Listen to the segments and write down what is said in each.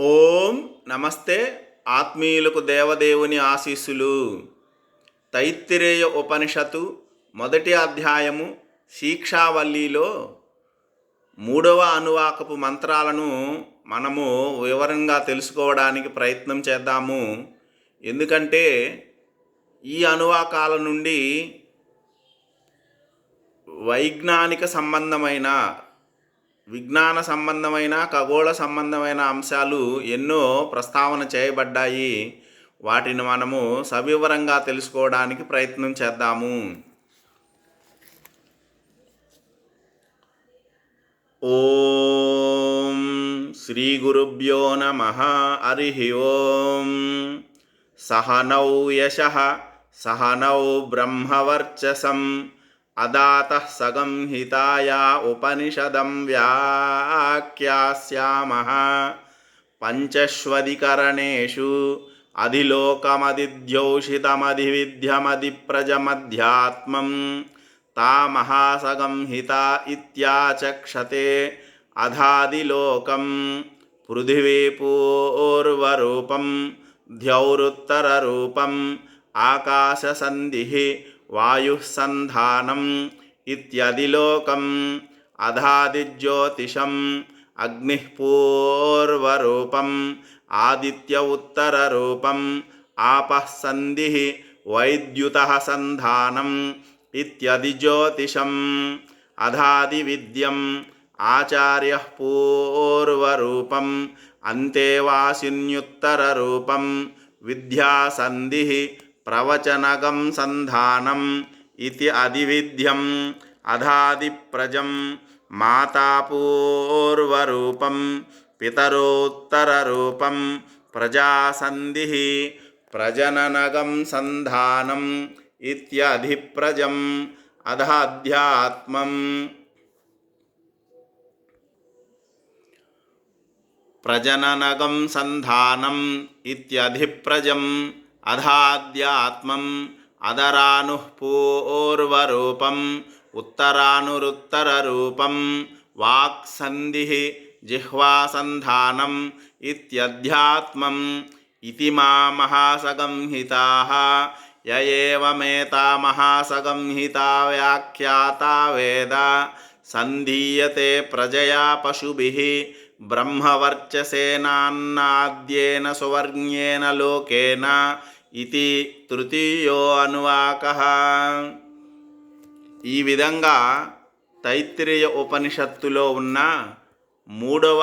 ఓం నమస్తే ఆత్మీయులకు దేవదేవుని ఆశీస్సులు. తైత్తిరేయ ఉపనిషత్తు మొదటి అధ్యాయము శిక్షావల్లిలో మూడవ అనువాకపు మంత్రాలను మనము వివరంగా తెలుసుకోవడానికి ప్రయత్నం చేద్దాము. ఎందుకంటే ఈ అనువాకాల నుండి వైజ్ఞానిక సంబంధమైన విజ్ఞాన సంబంధమైన ఖగోళ సంబంధమైన అంశాలు ఎన్నో ప్రస్తావన చేయబడ్డాయి. వాటిని మనము సవివరంగా తెలుసుకోవడానికి ప్రయత్నం చేద్దాము. ఓం శ్రీ గురుభ్యో నమ హరి ఓం. సహనౌ యశ సహనౌ బ్రహ్మవర్చసం. अदातः सगंहिताया उपनिषदं व्याख्यास्यामः। पञ्चश्वदिकरणेषु अधिलोकमधिध्यौषितमधिविध्यमधिप्रजमध्यात्मं तामहासगंहिता इत्याचक्षते अधादिलोकं पृथिवीपूर्वरूपं द्यौरुत्तररूपम् आकाशसन्धिः वायुःसन्धानम् इत्यदिलोकम् अधादिज्योतिषम् अग्निः पूर्वरूपम् आदित्य उत्तररूपम् आपः सन्धिः वैद्युतः सन्धानम् इत्यदिज्योतिषम् अधादिविद्यम् आचार्यः पूर्वरूपम् अन्तेवासिन्युत्तररूपं विद्यासन्धिः प्रवचनगं सन्धानम् इति अधिविध्यम् अधादिप्रजं मातापूर्वरूपं पितरोत्तररूपं प्रजासन्धिः प्रजननगं सन्धानम् इत्यधिप्रजम् अधाध्यात्मम् प्रजननगं सन्धानम् इत्यधिप्रजम् अधाद्यात्मम् अदरानुः पूर्वरूपम् उत्तरानुरुत्तररूपं वाक्सन्धिः जिह्वासन्धानम् इत्यध्यात्मम् इति मा महासगंहिताः य एवमेता महासगंहिता व्याख्याता वेद। सन्धीयते प्रजया पशुभिः। ब्रह्मवर्चसेनान्नाद्येन सुवर्ण्येन लोकेन। ఇది తృతీయో అనువాక. ఈ విధంగా తైత్రేయ ఉపనిషత్తులో ఉన్న మూడవ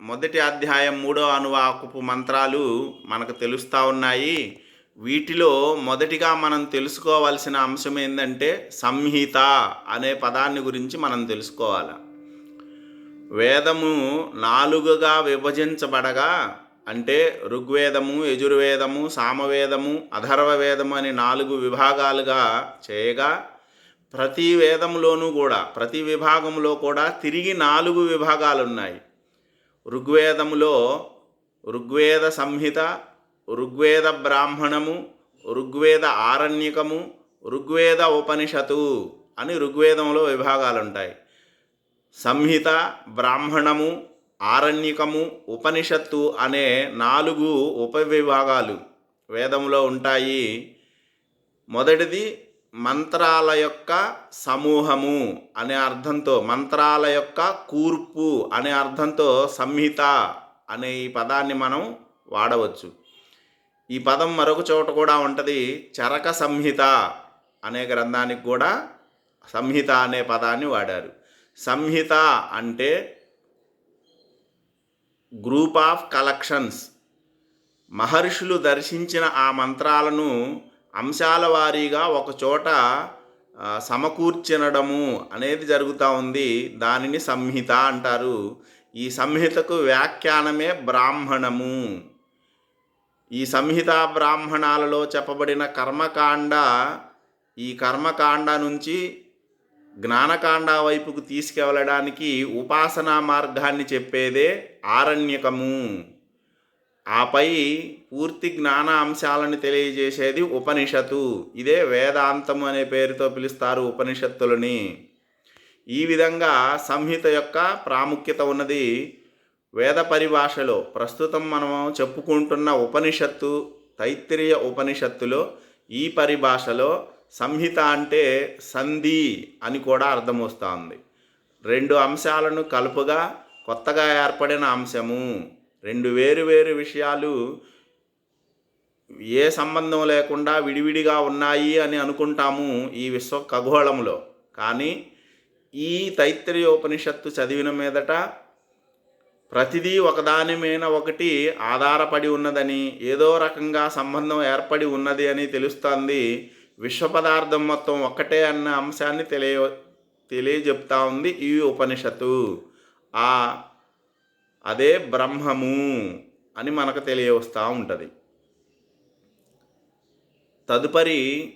మొదటి అధ్యాయం మూడవ అనువాకపు మంత్రాలు మనకు తెలుస్తూ ఉన్నాయి. వీటిలో మొదటిగా మనం తెలుసుకోవాల్సిన అంశం ఏంటంటే సంహిత అనే పదాన్ని గురించి మనం తెలుసుకోవాలి. వేదము నాలుగుగా విభజించబడగా అంటే ఋగ్వేదము యజుర్వేదము సామవేదము అధర్వ వేదము అని నాలుగు విభాగాలుగా చేయగా ప్రతి వేదంలోనూ కూడా ప్రతి విభాగంలో కూడా తిరిగి నాలుగు విభాగాలు ఉన్నాయి ఋగ్వేదములో ఋగ్వేద సంహిత ఋగ్వేద బ్రాహ్మణము ఋగ్వేద ఆరణ్యకము ఋగ్వేద ఉపనిషత్తు అని ఋగ్వేదంలో విభాగాలు ఉంటాయి సంహిత బ్రాహ్మణము ఆరణ్యకము ఉపనిషత్తు అనే నాలుగు ఉపవిభాగాలు వేదంలో ఉంటాయి. మొదటిది మంత్రాల యొక్క సమూహము అనే అర్థంతో మంత్రాల యొక్క కూర్పు అనే అర్థంతో సంహిత అనే ఈ పదాన్ని మనం వాడవచ్చు. ఈ పదం మరొక చోట కూడా ఉంటుంది. చరక సంహిత అనే గ్రంథానికి కూడా సంహిత అనే పదాన్ని వాడారు. సంహిత అంటే గ్రూప్ ఆఫ్ కలెక్షన్స్. మహర్షులు దర్శించిన ఆ మంత్రాలను అంశాల వారీగా ఒకచోట సమకూర్చినడము అనేది జరుగుతూ ఉంది. దానిని సంహిత అంటారు. ఈ సంహితకు వ్యాఖ్యానమే బ్రాహ్మణము. ఈ సంహిత బ్రాహ్మణాలలో చెప్పబడిన కర్మకాండ ఈ కర్మకాండ నుంచి జ్ఞానకాండ వైపుకు తీసుకెళ్ళడానికి ఉపాసనా మార్గాన్ని చెప్పేదే ఆరణ్యకము. ఆపై పూర్తి జ్ఞాన అంశాలను తెలియజేసేది ఉపనిషత్తు. ఇదే వేదాంతము అనే పేరుతో పిలుస్తారు ఉపనిషత్తులని. ఈ విధంగా సంహిత యొక్క ప్రాముఖ్యత ఉన్నది. వేద పరిభాషలో ప్రస్తుతం మనం చెప్పుకుంటున్న ఉపనిషత్తు తైత్తిరీయ ఉపనిషత్తులో ఈ పరిభాషలో సంహిత అంటే సంధి అని కూడా అర్థం వస్తుంది రెండు అంశాలను కలుపుగా కొత్తగా ఏర్పడిన అంశము. రెండు వేరు వేరు విషయాలు ఏ సంబంధం లేకుండా విడివిడిగా ఉన్నాయి అని అనుకుంటాము ఈ విశ్వ ఖగోళంలో కానీ ఈ తైత్తిరీయోపనిషత్తు చదివిన మీదట ప్రతిదీ ఒకదాని మీద ఒకటి ఆధారపడి ఉన్నదని ఏదో రకంగా సంబంధం ఏర్పడి ఉన్నది అని తెలుస్తుంది. విశ్వ పదార్థం మొత్తం ఒక్కటే అన్న అంశాన్ని తెలియ తెలియజెప్తా ఉంది ఈ ఉపనిషత్తు. ఆ అదే బ్రహ్మము అని మనకు తెలియవస్తూ ఉంటుంది. తదుపరి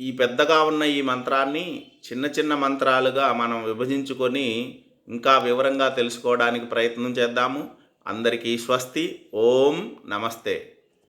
ఈ పెద్దగా ఉన్న ఈ మంత్రాన్ని చిన్న చిన్న మంత్రాలుగా మనం విభజించుకొని ఇంకా వివరంగా తెలుసుకోవడానికి ప్రయత్నం చేద్దాము. అందరికీ స్వస్తి. ఓం నమస్తే.